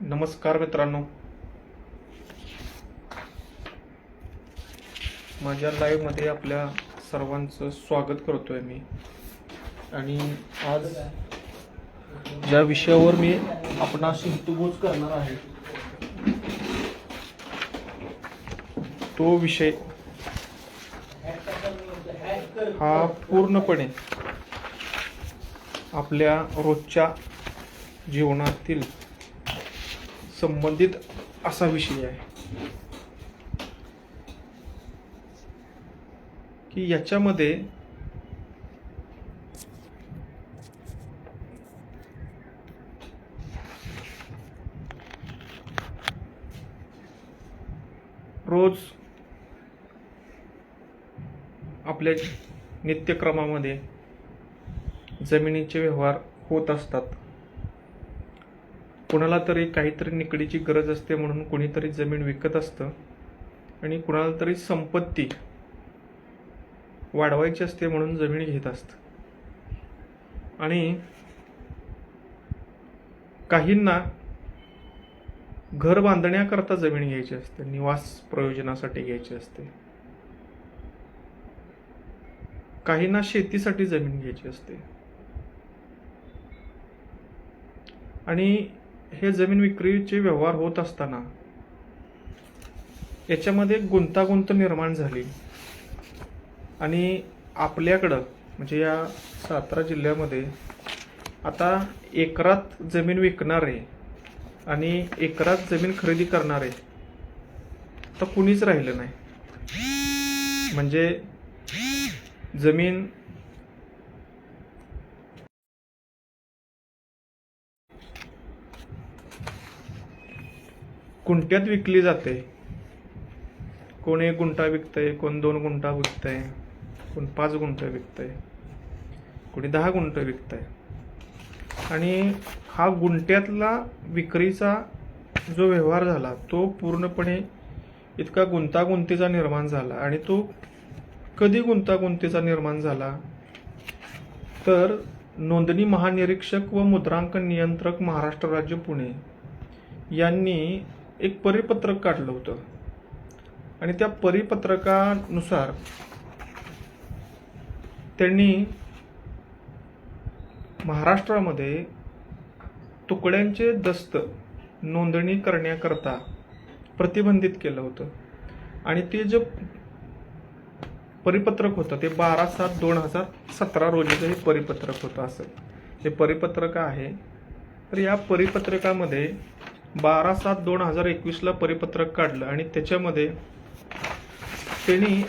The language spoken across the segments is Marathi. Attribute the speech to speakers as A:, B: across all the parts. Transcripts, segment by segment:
A: नमस्कार मित्रांनो. माझ्या लाईव्हमध्ये आपल्या सर्वांचं स्वागत करतोय मी. आणि आज ज्या विषयावर मी आपणाशी हितगोज करणार आहे तो विषय हा पूर्णपणे आपल्या रोजच्या जीवनातील संबंधित असा विषय आहे. की याच्यामध्ये रोज आपल्या नित्यक्रमामध्ये जमिनीचे व्यवहार होत असतात. कुणाला तरी काहीतरी निकडीची गरज असते म्हणून कोणीतरी जमीन विकत असतं आणि कुणाला तरी संपत्ती वाढवायची असते म्हणून जमीन घेत असतं. आणि काहींना घर बांधण्याकरता जमीन घ्यायची असते निवास प्रयोजनासाठी घ्यायची असते. काहींना शेतीसाठी जमीन घ्यायची असते. आणि हे जमीन विक्रीचे व्यवहार होत असताना याच्यामध्ये गुंतागुंत निर्माण झाली. आणि आपल्याकडं म्हणजे या सातारा जिल्ह्यामध्ये आता एकरात जमीन विकणारे आणि एकरात जमीन खरेदी करणारे तर कुणीच राहिलं नाही. म्हणजे जमीन गुंट्यात विकली जाते. कोण एक गुंठा विकतंय कोण दोन गुंठा विकतंय कोण पाच गुंठ विकतंय कोणी दहा गुंठ विकतंय. आणि हा गुंट्यातला विक्रीचा जो व्यवहार झाला तो पूर्णपणे इतका गुंतागुंतीचा निर्माण झाला आणि तो कधी गुंतागुंतीचा निर्माण झाला? तर नोंदणी महानिरीक्षक व मुद्रांकन नियंत्रक महाराष्ट्र राज्य पुणे यांनी एक परिपत्रक काढलं होतं. आणि त्या परिपत्रकानुसार त्यांनी महाराष्ट्रामध्ये तुकड्यांचे दस्त नोंदणी करण्याकरता प्रतिबंधित केलं होतं. आणि ते जे परिपत्रक होतं ते बारा सात दोन हजार सतरा रोजीचं हे परिपत्रक होतं असं. हे परिपत्रक आहे तर या परिपत्रकामध्ये बारा सात दोन हजार एकवीसला परिपत्रक काढलं आणि त्याच्यामध्ये त्यांनी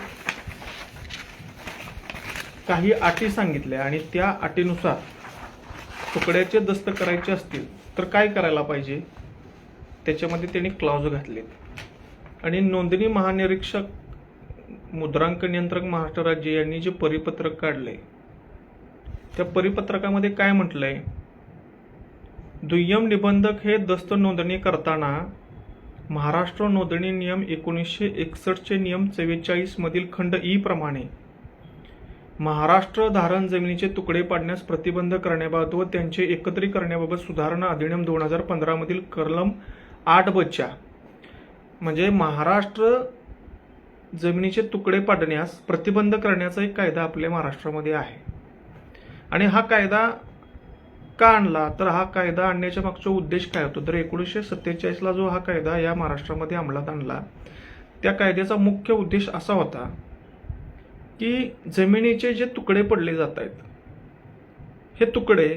A: काही अटी सांगितल्या आणि त्या अटीनुसार तुकड्याचे दस्त करायचे असतील तर काय करायला पाहिजे? त्याच्यामध्ये त्यांनी क्लॉज घातलेत. आणि नोंदणी महानिरीक्षक मुद्रांक नियंत्रक महाराष्ट्र राज्य यांनी जे परिपत्रक काढले त्या परिपत्रकामध्ये काय म्हटलंय? दुय्यम निबंधक हे दस्त नोंदणी करताना महाराष्ट्र नोंदणी नियम एकोणीसशे एकसष्टचे नियम चव्वेचाळीसमधील खंड ई प्रमाणे महाराष्ट्र धारण जमिनीचे तुकडे पाडण्यास प्रतिबंध करण्याबाबत व त्यांचे एकत्रित करण्याबाबत सुधारणा अधिनियम दोन हजार पंधरामधील कलम आठ बच्चा म्हणजे महाराष्ट्र जमिनीचे तुकडे पाडण्यास प्रतिबंध करण्याचा एक कायदा आपल्या महाराष्ट्रामध्ये आहे. आणि हा कायदा का आणला? तर हा कायदा आणण्याच्या मागचा उद्देश काय होतो? तर एकोणीसशे सत्तेचाळीसला जो हा कायदा या महाराष्ट्रामध्ये अंमलात आणला त्या कायद्याचा मुख्य उद्देश असा होता की जमिनीचे जे तुकडे पडले जात आहेत हे तुकडे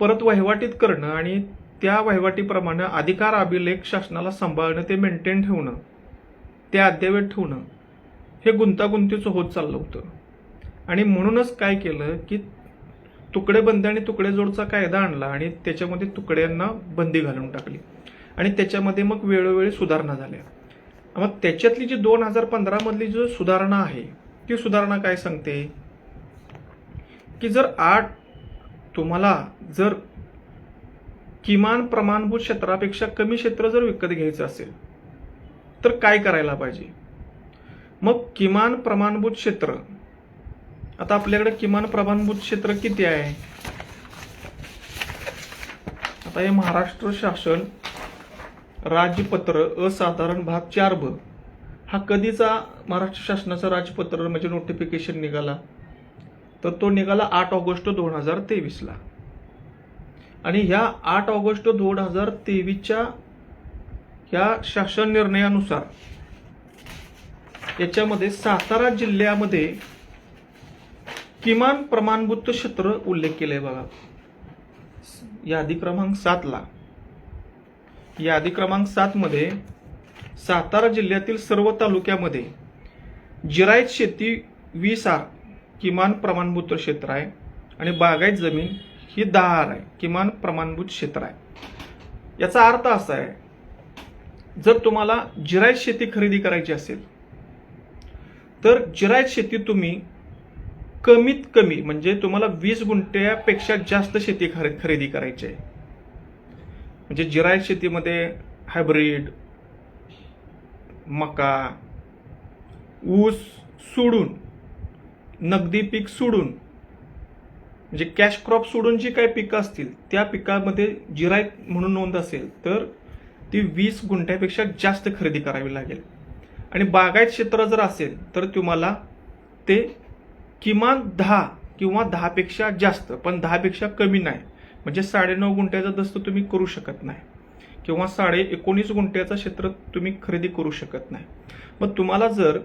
A: परत वहिवाटीत करणं आणि त्या वहिवाटीप्रमाणे अधिकार अभिलेख शासनाला सांभाळणं ते मेंटेन ठेवणं ते अद्ययावत ठेवणं हे गुंतागुंतीचं होत चाललं होतं. आणि म्हणूनच काय केलं की तुकडेबंदी आणि तुकडे जोडचा कायदा आणला आणि त्याच्यामध्ये तुकड्यांना बंदी घालून टाकली. आणि त्याच्यामध्ये मग वेळोवेळी सुधारणा झाल्या. मग त्याच्यातली जी दोन हजार पंधरामधली जी सुधारणा आहे ती सुधारणा काय सांगते? की जर आठ तुम्हाला जर किमान प्रमाणभूत क्षेत्रापेक्षा कमी क्षेत्र जर विकत घ्यायचं असेल तर काय करायला पाहिजे? मग किमान प्रमाणभूत क्षेत्र आता आपल्याकडे किमान प्रमाणभूत क्षेत्र किती आहे? आता हे महाराष्ट्र शासन राजपत्र असाधारण भाग चार ब. हा कधीचा महाराष्ट्र शासनाचा राजपत्र म्हणजे नोटिफिकेशन निघाला? तर तो निघाला आठ ऑगस्ट दोन हजार तेवीसला आणि ह्या आठ ऑगस्ट दोन हजार तेवीसच्या ह्या शासन निर्णयानुसार याच्यामध्ये सातारा जिल्ह्यामध्ये किमान प्रमाणभूत क्षेत्र उल्लेख केलाय बघा. यादी क्रमांक सातला यादी क्रमांक सात मध्ये सातारा जिल्ह्यातील सर्व तालुक्यामध्ये जिरायत शेती वीस आर किमान प्रमाणभूत क्षेत्र आहे आणि बागायत जमीन ही दहा आर आहे किमान प्रमाणभूत क्षेत्र आहे. याचा अर्थ असा आहे जर तुम्हाला जिरायत शेती खरेदी करायची असेल तर जिरायत शेती तुम्ही कमीत कमी म्हणजे तुम्हाला वीस गुंठ्यापेक्षा जास्त शेती खरे- खरेदी करायची आहे. म्हणजे जिरायत शेतीमध्ये हायब्रीड मका ऊस सोडून नगदी पीक सोडून म्हणजे कॅश क्रॉप सोडून जी काही पिकं असतील त्या पिकामध्ये जिरायत म्हणून नोंद असेल तर ती वीस गुंठ्यापेक्षा जास्त खरेदी करावी लागेल. आणि बागायत क्षेत्र जर असेल तर तुम्हाला ते किमान दहा किंवा दहापेक्षा जास्त पण दहापेक्षा कमी नाही. म्हणजे साडेनऊ गुंठ्याचा दस्त तुम्ही करू शकत नाही. किंवा साडे एकोणीस गुंठ्याचं क्षेत्र तुम्ही खरेदी करू शकत नाही. मग तुम्हाला जर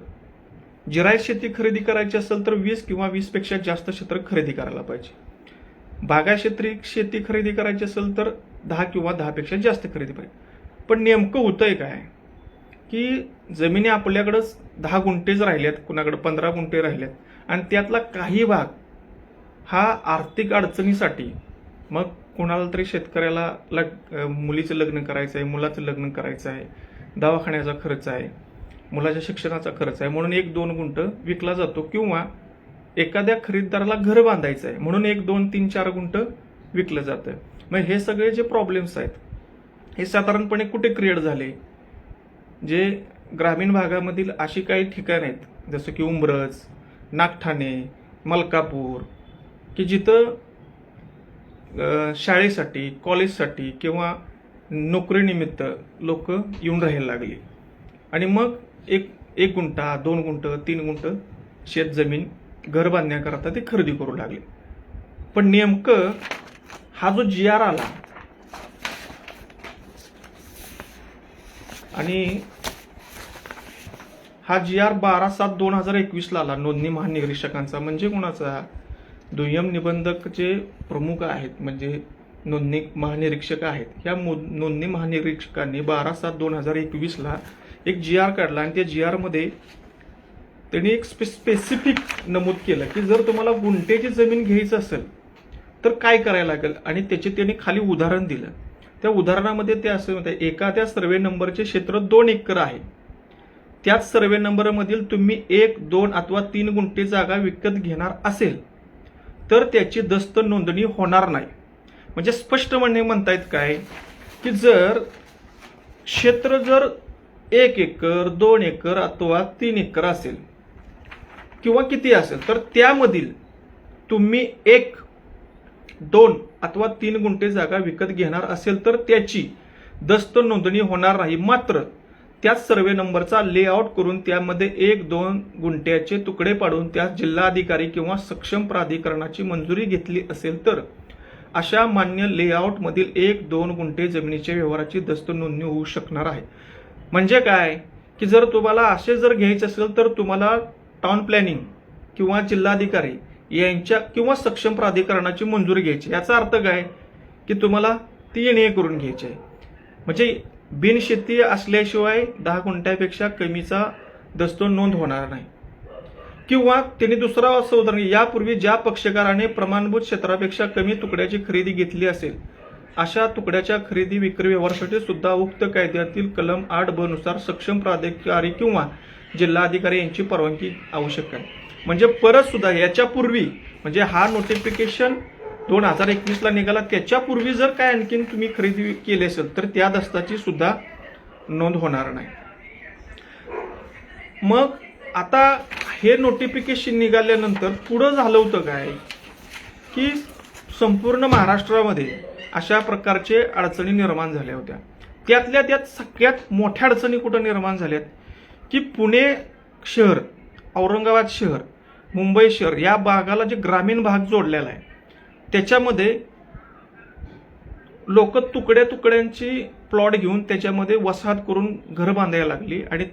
A: जिरायत शेती खरेदी करायची असेल तर वीस किंवा वीसपेक्षा जास्त क्षेत्र खरेदी करायला पाहिजे. बागायक्षेत्री शेती खरेदी करायची असेल तर दहा किंवा दहापेक्षा जास्त खरेदी पाहिजे. पण नेमकं होतंय काय? की जमिनी आपल्याकडंच दहा गुंठेच राहिल्यात कुणाकडं पंधरा गुंठे राहिल्यात आणि त्यातला काही भाग हा आर्थिक अडचणीसाठी मग कोणाला तरी शेतकऱ्याला लग मुलीचं लग्न करायचं आहे मुलाचं लग्न करायचं आहे दवाखान्याचा खर्च आहे मुलाच्या शिक्षणाचा खर्च आहे म्हणून एक दोन गुंट विकला जातो किंवा एखाद्या खरीददाराला घर बांधायचं आहे म्हणून एक दोन तीन चार गुंट विकलं जातं मग हे सगळे जे प्रॉब्लेम्स आहेत हे साधारणपणे कुठे क्रिएट झाले? जे ग्रामीण भागामधील अशी काही ठिकाणं आहेत जसं की उमरज नागठाणे मलकापूर की जिथं शाळेसाठी कॉलेजसाठी किंवा नोकरीनिमित्त लोक येऊन राहायला लागली. आणि मग एक एक गुंठा दोन गुंठ तीन गुंठ शेत जमीन घर बांधण्याकरता ते खरेदी करू लागले. पण नेमकं हा जो जी आर आला आणि हा जी आर बारा सात दोन हजार एकवीसला आला. नोंदणी महानिरीक्षकांचा. म्हणजे कोणाचा? दुय्यम निबंधक जे प्रमुख आहेत म्हणजे नोंदणी महानिरीक्षक आहेत ह्या नोंदणी महानिरीक्षकांनी बारा सात दोन हजार एकवीसला एक जी आर काढला आणि त्या जी आरमध्ये त्यांनी एक स्पे स्पेसिफिक नमूद केलं की जर तुम्हाला गुंठेची जमीन घ्यायची असेल तर काय करायला लागेल? आणि त्याचे त्यांनी खाली उदाहरण दिलं. त्या उदाहरणामध्ये ते असं म्हणतात एखाद्या सर्वे नंबरचे क्षेत्र दोन एकर आहे. त्याच सर्वे नंबरमधील तुम्ही एक दोन अथवा तीन गुंठे जागा विकत घेणार असेल तर त्याची दस्त नोंदणी होणार नाही. म्हणजे स्पष्ट म्हणणे म्हणतायत काय? की जर क्षेत्र जर एक एकर दोन एकर अथवा तीन एकर असेल किंवा किती असेल तर त्यामधील तुम्ही एक दोन अथवा तीन गुंठे जागा विकत घेणार असेल तर त्याची दस्त नोंदणी होणार नाही. मात्र त्याच सर्वे नंबरचा लेआउट करून त्यामध्ये एक दोन गुंठ्याचे तुकडे पाडून त्यास जिल्हाधिकारी किंवा सक्षम प्राधिकरणाची मंजुरी घेतली असेल तर. अशा मान्य लेआउटमधील एक दोन गुंठे जमिनीच्या व्यवहाराची दस्त नोंदणी होऊ शकणार आहे. म्हणजे काय? की जर तुम्हाला असे जर घ्यायचे असेल तर तुम्हाला टाउन प्लॅनिंग किंवा जिल्हाधिकारी यांच्या किंवा सक्षम प्राधिकरणाची मंजुरी घ्यायची याचा अर्थ काय? की तुम्हाला ती येणे करून घ्यायची आहे. म्हणजे बिनशेती असल्याशिवाय दहा गुंठ्यापेक्षा कमीचा दस्तो नोंद होणार नाही. किंवा त्यांनी दुसरा असं उदाहरण यापूर्वी ज्या पक्षकाराने प्रमाणभूत क्षेत्रापेक्षा कमी तुकड्याची खरेदी घेतली असेल अशा तुकड्याच्या खरेदी विक्री व्यवहारासाठी सुद्धा उक्त कायद्यातील कलम आठ ब नुसार सक्षम प्राधिकारी किंवा जिल्हाधिकारी यांची परवानगी आवश्यक आहे. म्हणजे परत सुद्धा याच्यापूर्वी म्हणजे हा नोटिफिकेशन दोन हजार एकवीसला निघाला त्याच्यापूर्वी जर काय आणखीन तुम्ही खरेदी केली असेल तर त्या दस्ताची सुद्धा नोंद होणार नाही. मग आता हे नोटिफिकेशन निघाल्यानंतर पुढं झालं होतं काय? की संपूर्ण महाराष्ट्रामध्ये अशा प्रकारचे अडचणी निर्माण झाल्या होत्या. त्यातल्या त्यात सगळ्यात मोठ्या अडचणी कुठं निर्माण झाल्यात? की पुणे शहर औरंगाबाद शहर मुंबई शहर या भागाला जे ग्रामीण भाग जोडलेला आहे त्याच्यामध्ये लोक तुकड्या तुकड्यांची प्लॉट घेऊन त्याच्यामध्ये वसाहत करून घर बांधायला लागली. आणि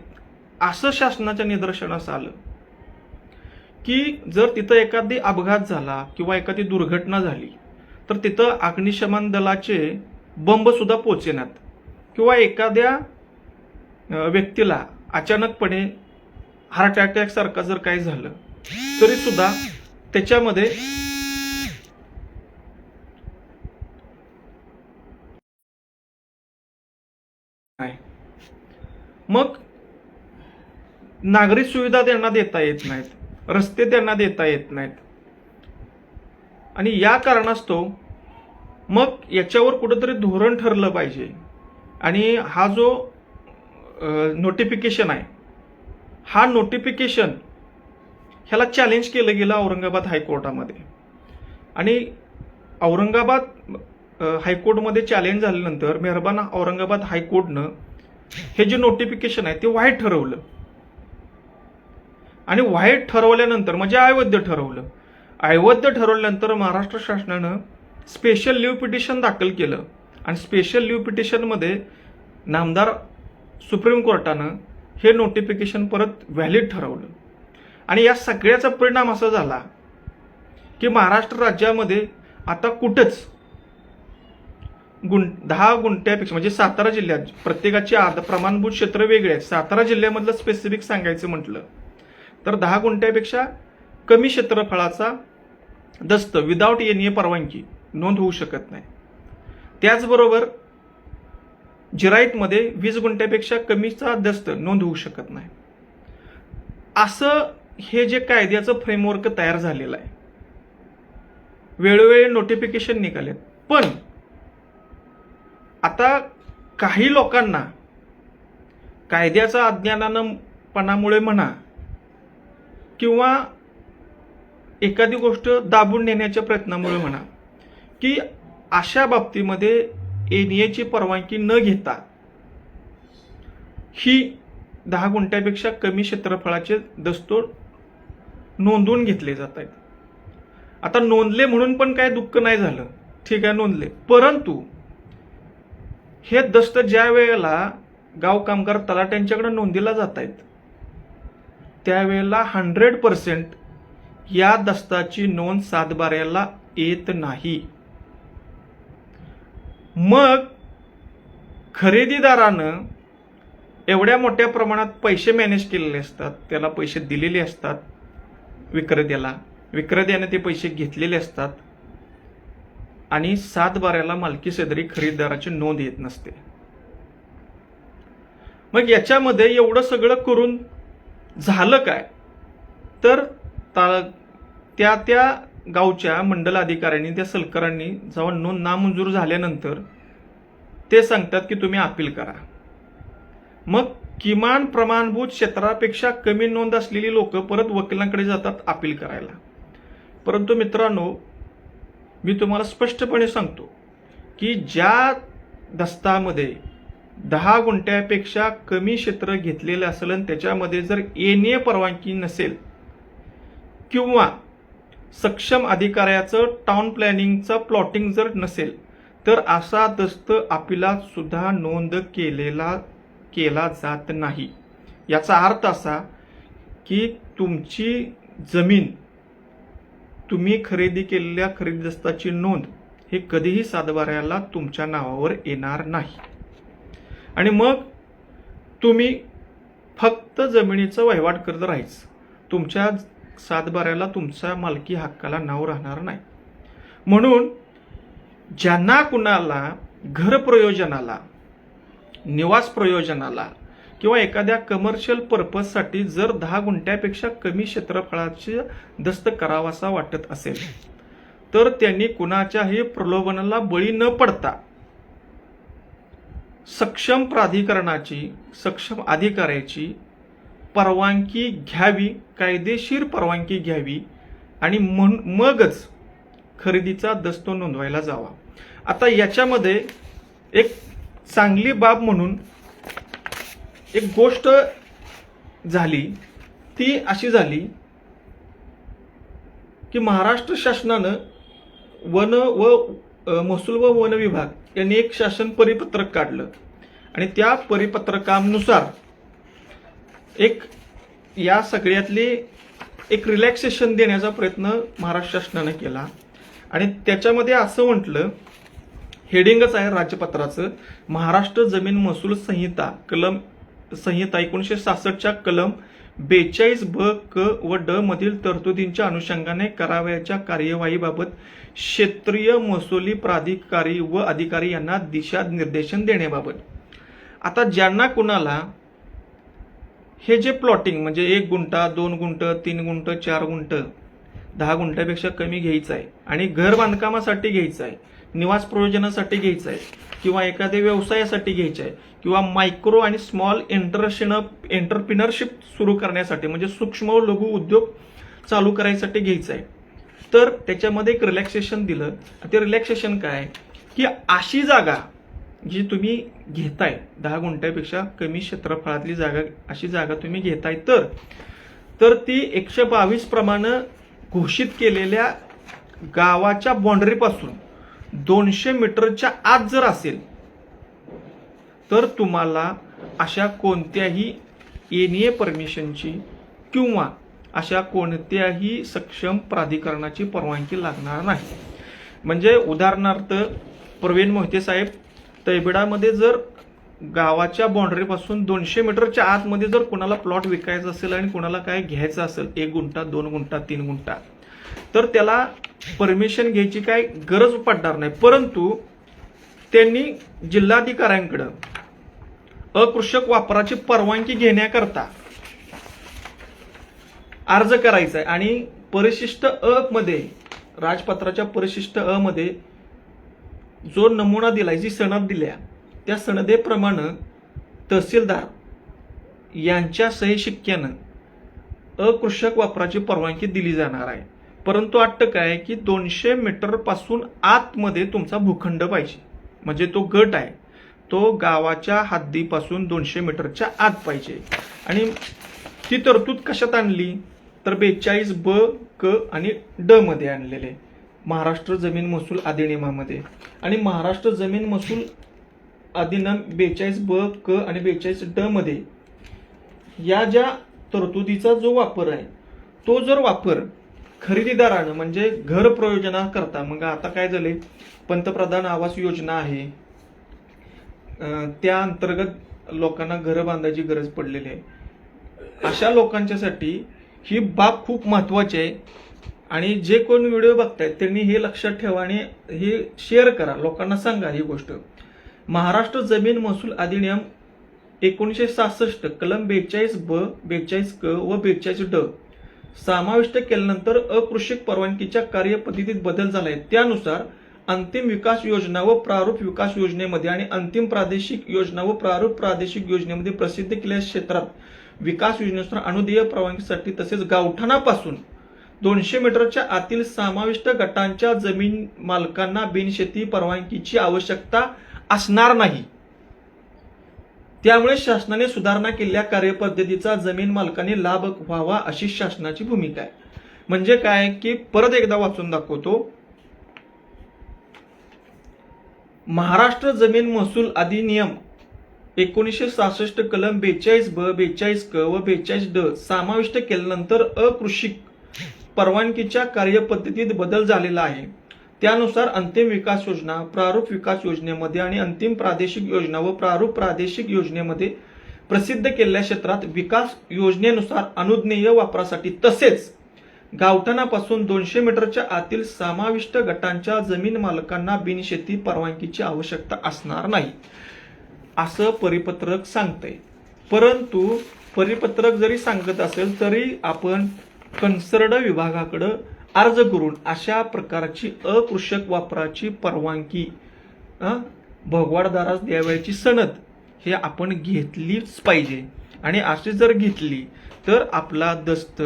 A: असं शासनाच्या निदर्शनास आलं की जर तिथं एखादी अपघात झाला किंवा एखादी दुर्घटना झाली तर तिथं अग्निशमन दलाचे बंबसुद्धा पोचेनात किंवा एखाद्या व्यक्तीला अचानकपणे हार्ट अटॅक सारखं जर काही झालं तरी सुद्धा त्याच्यामध्ये आहे मग नागरी सुविधा त्यांना देता येत नाहीत. रस्ते त्यांना देता येत नाहीत. आणि या कारणास्तव मग याच्यावर कुठंतरी धोरण ठरलं पाहिजे. आणि हा जो नोटिफिकेशन आहे हा नोटिफिकेशन ह्याला चॅलेंज केलं गेलं औरंगाबाद हायकोर्टामध्ये. आणि औरंगाबाद हायकोर्टमध्ये चॅलेंज झाल्यानंतर मेहरबान औरंगाबाद हायकोर्टनं हे जे नोटिफिकेशन आहे ते वाईट ठरवलं. आणि वाईट ठरवल्यानंतर म्हणजे अयोध्य ठरवलं. अयोध्य ठरवल्यानंतर महाराष्ट्र शासनानं स्पेशल लिव्ह पिटिशन दाखल केलं. आणि स्पेशल लिव्ह पिटिशनमध्ये नामदार सुप्रीम कोर्टानं हे नोटिफिकेशन परत व्हॅलिड ठरवलं. आणि या सगळ्याचा परिणाम असा झाला की महाराष्ट्र राज्यामध्ये आता कुठंच गुं दहा गुंठ्यापेक्षा म्हणजे सातारा जिल्ह्यात प्रत्येकाची आद प्रमाणभूत क्षेत्र वेगळे आहेत. सातारा जिल्ह्यामधलं स्पेसिफिक सांगायचं म्हटलं तर दहा गुंठ्यापेक्षा कमी क्षेत्रफळाचा दस्त विदाऊट एन परवानगी नोंद होऊ शकत नाही. त्याचबरोबर जिराईतमध्ये वीस गुंठ्यापेक्षा कमीचा दस्त नोंद होऊ शकत नाही. असं हे जे कायद्याचं फ्रेमवर्क तयार झालेलं आहे. वेळोवेळी नोटिफिकेशन निघालेत. पण आता काही लोकांना कायद्याचा अज्ञानानंपणामुळे म्हणा किंवा एखादी गोष्ट दाबून नेण्याच्या प्रयत्नामुळे म्हणा की अशा बाबतीमध्ये एन एची परवानगी न घेता ही दहा गुंठ्यापेक्षा कमी क्षेत्रफळाचे दस्तोड नोंदवून घेतले जात आहेत. आता नोंदले म्हणून पण काय दुःख नाही झालं. ठीक आहे नोंदले. परंतु हे दस्त ज्या वेळेला गाव कामगार तलाट्यांच्याकडे नोंदीला जात आहेत त्यावेळेला हंड्रेड पर्सेंट या दस्ताची नोंद सातबाऱ्याला येत नाही. मग खरेदीदारानं एवढ्या मोठ्या प्रमाणात पैसे मॅनेज केलेले असतात त्याला पैसे दिलेले असतात विक्रेत्याला. विक्रेत्याने ते पैसे घेतलेले असतात. आणि सात बाऱ्याला मालकी सदरी खरेदीदाराची नोंद येत नसते. मग याच्यामध्ये एवढं सगळं करून झालं काय? तर त्या त्या गावच्या मंडल अधिकाऱ्यांनी त्या सलकरांनी जेव्हा नोंद नामंजूर झाल्यानंतर ते सांगतात की तुम्ही अपील करा. मग किमान प्रमाणभूत क्षेत्रापेक्षा कमी नोंद असलेली लोक परत वकिलांकडे जातात अपील करायला. परंतु मित्रांनो मी तुम्हाला स्पष्टपणे सांगतो की ज्या दस्तामध्ये दहा गुंठ्यापेक्षा कमी क्षेत्र घेतलेलं असेल आणि त्याच्यामध्ये जर एन परवानगी नसेल किंवा सक्षम अधिकाऱ्याचं टाउन प्लॅनिंगचं प्लॉटिंग जर नसेल तर असा दस्त अपिलात सुद्धा नोंद केलेला केला जात नाही. याचा अर्थ असा की तुमची जमीन तुम्ही खरेदी केलेल्या खरेदीदस्ताची नोंद हे कधीही सातबाऱ्याला तुमच्या नावावर येणार नाही. आणि मग तुम्ही फक्त जमिनीचं वहिवाट करत राहायचं. तुमच्या सातबाऱ्याला तुमच्या मालकी हक्काला नाव राहणार नाही. म्हणून ज्यांना कुणाला घर प्रयोजनाला निवास प्रयोजनाला किंवा एखाद्या कमर्शियल पर्पजसाठी जर दहा गुंठ्यापेक्षा कमी क्षेत्रफळाची दस्त करावासा वाटत असेल तर त्यांनी कुणाच्याही प्रलोभनाला बळी न पडता सक्षम प्राधिकरणाची सक्षम अधिकाऱ्याची परवानगी घ्यावी कायदेशीर परवानगी घ्यावी आणि म्हण मगच खरेदीचा दस्तो नोंदवायला जावा. आता याच्यामध्ये एक चांगली बाब म्हणून एक गोष्ट झाली ती अशी झाली की महाराष्ट्र शासनानं वन व महसूल व वन विभाग यांनी एक शासन परिपत्रक काढलं. आणि त्या परिपत्रकानुसार एक या सगळ्यातली एक रिलॅक्सेशन देण्याचा प्रयत्न महाराष्ट्र शासनानं केला. आणि त्याच्यामध्ये असं म्हटलं हेडिंगच आहे राज्यपत्राचं महाराष्ट्र जमीन महसूल संहिता कलम संहिता एकोणीसशे सासष्टच्या कलम बेचाळीस ब क व ड मधील तरतुदींच्या अनुषंगाने करावयाच्या कार्यवाहीबाबत क्षेत्रीय महसुली प्राधिकारी व अधिकारी यांना दिशा निर्देशन देण्याबाबत. आता ज्यांना कुणाला हे जे प्लॉटिंग म्हणजे एक गुंठा दोन गुंठ तीन गुंठ चार गुंठ दहा गुंठ्यापेक्षा कमी घ्यायचं आहे आणि घर बांधकामासाठी घ्यायचं आहे निवास प्रयोजनासाठी घ्यायचं आहे किंवा एखाद्या व्यवसायासाठी घ्यायचं आहे किंवा मायक्रो आणि स्मॉल एंटरशिनप एंटरप्रिनरशिप सुरू करण्यासाठी म्हणजे सूक्ष्म व लघु उद्योग चालू करायसाठी घ्यायचं आहे तर त्याच्यामध्ये एक रिलॅक्सेशन दिलं. ते रिलॅक्सेशन काय की अशी जागा जी तुम्ही घेताय दहा गुंठ्यापेक्षा कमी क्षेत्रफळातली जागा अशी जागा तुम्ही घेताय तर तर ती एकशे बावीस प्रमाणे घोषित केलेल्या गावाच्या बाँड्रीपासून दोनशे मीटरच्या आत जर असेल तर तुम्हाला अशा कोणत्याही एनए परमिशनची किंवा अशा कोणत्याही सक्षम प्राधिकरणाची परवानगी लागणार नाही. म्हणजे उदाहरणार्थ प्रवीण मोहिते साहेब तैबिडामध्ये जर गावाच्या बाउंड्रीपासून दोनशे मीटरच्या आतमध्ये जर कोणाला प्लॉट विकायचा असेल आणि कोणाला काय घ्यायचं असेल एक गुंठा दोन गुंठा तीन गुंठा तर त्याला परमिशन घ्यायची काय गरज पडणार नाही. परंतु त्यांनी जिल्हाधिकाऱ्यांकडं अकृषक वापराची परवानगी घेण्याकरता अर्ज करायचा आहे. आणि परिशिष्ट अ मध्ये राजपत्राच्या परिशिष्ट अ मध्ये जो नमुना दिलाय जी सनद दिल्या त्या सनदेप्रमाणे तहसीलदार यांच्या सही शिक्क्यानं अकृषक वापराची परवानगी दिली जाणार आहे. परंतु अटक काय आहे की दोनशे मीटरपासून आतमध्ये तुमचा भूखंड पाहिजे. म्हणजे तो गट आहे. तो गावाच्या हद्दीपासून दोनशे मीटरच्या आत पाहिजे. आणि ती तरतूद कशात आणली? तर बेचाळीस ब क आणि ड मध्ये आणलेले. महाराष्ट्र जमीन महसूल अधिनियमामध्ये. आणि महाराष्ट्र जमीन महसूल अधिनियम बेचाळीस ब क आणि बेचाळीस ड मध्ये. या ज्या तरतुदीचा जो वापर आहे तो जर वापर खरेदीदारानं म्हणजे घर प्रयोजनाकरता मग आता काय झाले? पंतप्रधान आवास योजना आहे. त्या अंतर्गत लोकांना घरं बांधायची गरज पडलेली आहे. अशा लोकांच्यासाठी ही बाब खूप महत्वाची आहे. आणि जे कोण व्हिडिओ बघतायत त्यांनी हे लक्षात ठेवा आणि हे शेअर करा. लोकांना सांगा ही गोष्ट. महाराष्ट्र जमीन महसूल अधिनियम एकोणीसशे सहासष्ट कलम बेचाळीस ब बेचाळीस क व बेचाळीस ड समाविष्ट केल्यानंतर अकृषिक परवानगीच्या कार्यपद्धतीत बदल झालाय. त्यानुसार अंतिम विकास योजना व प्रारूप विकास योजनेमध्ये आणि अंतिम प्रादेशिक योजना व प्रारूप प्रादेशिक योजनेमध्ये प्रसिद्ध केलेल्या क्षेत्रात विकास योजनेनुसार अनुदेय परवानगीसाठी तसेच गावठाणापासून दोनशे मीटरच्या आतील समाविष्ट गटांच्या जमीन मालकांना बिनशेती परवानगीची आवश्यकता असणार नाही. त्यामुळे शासनाने सुधारणा केलेल्या कार्यपद्धतीचा जमीन मालकांनी लाभ व्हावा अशी शासनाची भूमिका आहे. म्हणजे काय की परत एकदा वाचून दाखवतो. महाराष्ट्र जमीन महसूल अधिनियम एकोणीसशे सहासष्ट कलम बेचाळीस ब बेचाळीस क व बेचाळीस ड समाविष्ट केल्यानंतर अकृषिक परवानगीच्या कार्यपद्धतीत बदल झालेला आहे. त्यानुसार अंतिम विकास योजना प्रारूप विकास योजनेमध्ये आणि अंतिम प्रादेशिक योजना व प्रारूप प्रादेशिक योजनेमध्ये प्रसिद्ध केलेल्या क्षेत्रात विकास योजनेनुसार अनुज्ञेय वापरासाठी तसेच गावठाणापासून दोनशे मीटरच्या आतील समाविष्ट गटांच्या जमीन मालकांना बिनशेती परवानगीची आवश्यकता असणार नाही असं परिपत्रक सांगतंय. परंतु परिपत्रक जरी सांगत असेल तरी आपण कन्सर्ड विभागाकडं अर्ज करून अशा प्रकारची अकृषक वापराची परवानगी भगवाडदारास द्यावयाची सनद हे आपण घेतलीच पाहिजे. आणि अशी जर घेतली तर आपला दस्त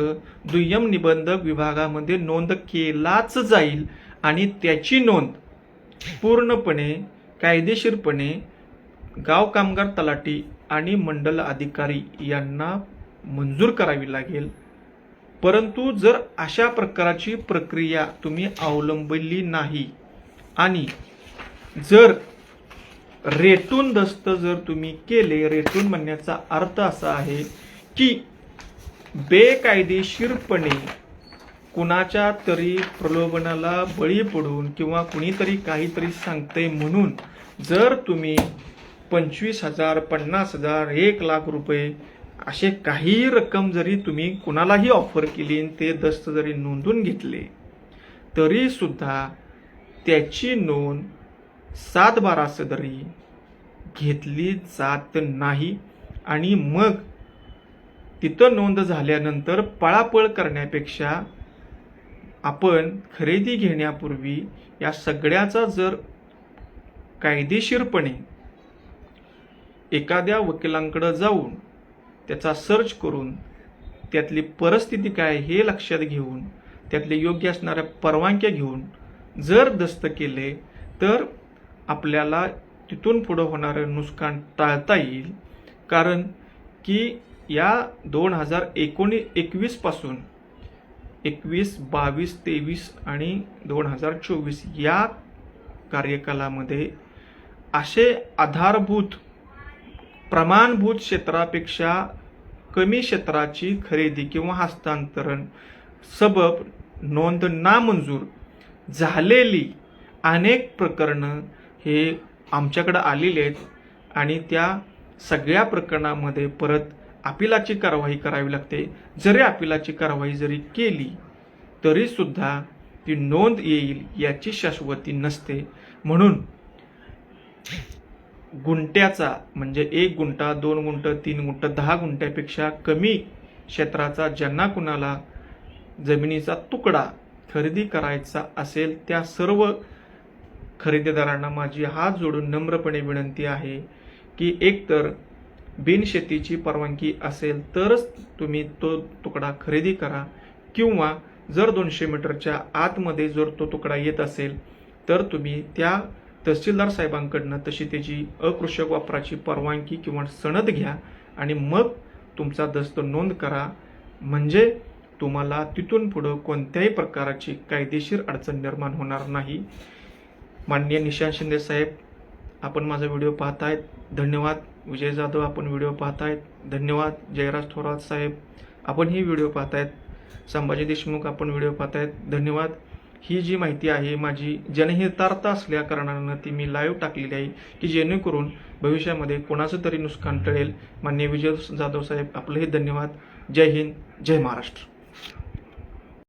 A: दुय्यम निबंधक विभागामध्ये नोंद केलाच जाईल आणि त्याची नोंद पूर्णपणे कायदेशीरपणे गाव कामगार तलाठी आणि मंडल अधिकारी यांना मंजूर करावी लागेल. परंतु जर अशा प्रकारची प्रक्रिया तुम्ही अवलंबली नाही आणि जर रेटून दस्त जर तुम्ही केले रेटून म्हणण्याचा अर्थ असा आहे की बेकायदेशीरपणे कुणाच्या तरी प्रलोभनाला बळी पडून किंवा कुणीतरी काहीतरी सांगतंय म्हणून जर तुम्ही पंचवीस हजार पन्नास हजार एक लाख रुपये असे काही रक्कम जरी तुम्ही कुणालाही ऑफर केली आणि ते दस्त जरी नोंदून घेतले तरीसुद्धा त्याची नोंद सात बारा सदरी घेतली जात नाही आणि मग तिथं नोंद झाल्यानंतर पळापळ करण्यापेक्षा आपण खरेदी घेण्यापूर्वी या सगळ्याचा जर कायदेशीरपणे एखाद्या वकिलांकडं जाऊन त्याचा सर्च करून त्यातली परिस्थिती काय हे लक्षात घेऊन त्यातले योग्य असणाऱ्या परवानग्या घेऊन जर दस्त केले तर आपल्याला तिथून पुढं होणारं नुकसान टाळता येईल. कारण की या दोन हजार एकोणी एकवीसपासून एकवीस बावीस तेवीस आणि दोन हजार चोवीस या कार्यकालामध्ये असे आधारभूत प्रमाणभूत क्षेत्रापेक्षा कमी क्षेत्राची खरेदी किंवा हस्तांतरण सबब नोंद नामंजूर झालेली अनेक प्रकरणं हे आमच्याकडं आलेली आहेत आणि त्या सगळ्या प्रकरणामध्ये परत अपिलाची कारवाई करावी लागते. जरी अपिलाची कारवाई जरी केली तरीसुद्धा ती नोंद येईल याची शाश्वती नसते. म्हणून गुंट्याचा म्हणजे एक गुंठा दोन गुंठ तीन गुंठ दहा गुंठ्यापेक्षा कमी क्षेत्राचा ज्यांना कुणाला जमिनीचा तुकडा खरेदी करायचा असेल त्या सर्व खरेदीदारांना माझी हात जोडून नम्रपणे विनंती आहे की एकतर बिनशेतीची परवानगी असेल तरच तुम्ही तो तुकडा खरेदी करा किंवा जर दोनशे मीटरच्या आतमध्ये जर तो तुकडा येत असेल तर तुम्ही त्या तहसीलदार साहेबांकडनं तशी त्याची अकृषक वापराची परवानगी किंवा सनद घ्या आणि मग तुमचा दस्त नोंद करा. म्हणजे तुम्हाला तिथून पुढं कोणत्याही प्रकाराची कायदेशीर अडचण निर्माण होणार नाही. माननीय निशांत शिंदे साहेब आपण माझा व्हिडिओ पाहतायत. धन्यवाद. विजय जाधव आपण व्हिडिओ पाहतायत. धन्यवाद. जयराज थोरात साहेब आपण ही व्हिडिओ पाहतायत. संभाजी देशमुख आपण व्हिडिओ पाहतायत. धन्यवाद. ही जी माहिती आहे माझी जनहितार्थ असल्या कारणानं ती मी लाईव्ह टाकलेली आहे की जेणेकरून भविष्यामध्ये कोणाचं तरी नुकसान टळेल. मान्य विजय जाधव साहेब आपलंही धन्यवाद. जय हिंद जय महाराष्ट्र.